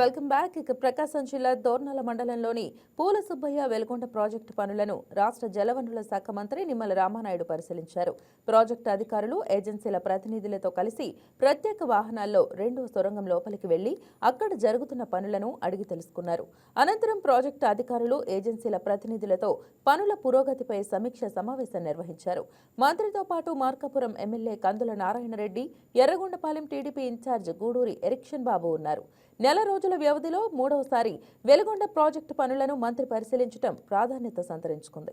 Welcome back ఇక ప్రకాశం జిల్లా దోర్నల మండలంలోని పూల సుబ్బయ్య వెలుగొండ ప్రాజెక్టు పనులను రాష్ట్ర జలవనరుల శాఖ మంత్రి నిమ్మల రామానాయుడు పరిశీలించారు. ప్రాజెక్టు అధికారులు ఏజెన్సీల ప్రతినిధులతో కలిసి ప్రత్యేక వాహనాల్లో రెండో సొరంగం లోపలికి వెళ్ళి అక్కడ జరుగుతున్న పనులను అడిగి తెలుసుకున్నారు. అనంతరం ప్రాజెక్టు అధికారులు ఏజెన్సీల ప్రతినిధులతో పనుల పురోగతిపై సమీక్ష సమావేశం నిర్వహించారు. మంత్రితో పాటు Markapuram MLA Kandula Narayana Reddy Erragondapalem TDP incharge Guduri Erixion Babu ఉన్నారు. నెల రోజుల వ్యవధిలో మూడవసారి వెలుగొండ ప్రాజెక్టు పనులను మంత్రి పరిశీలించడం ప్రాధాన్యత సంతరించుకుంది.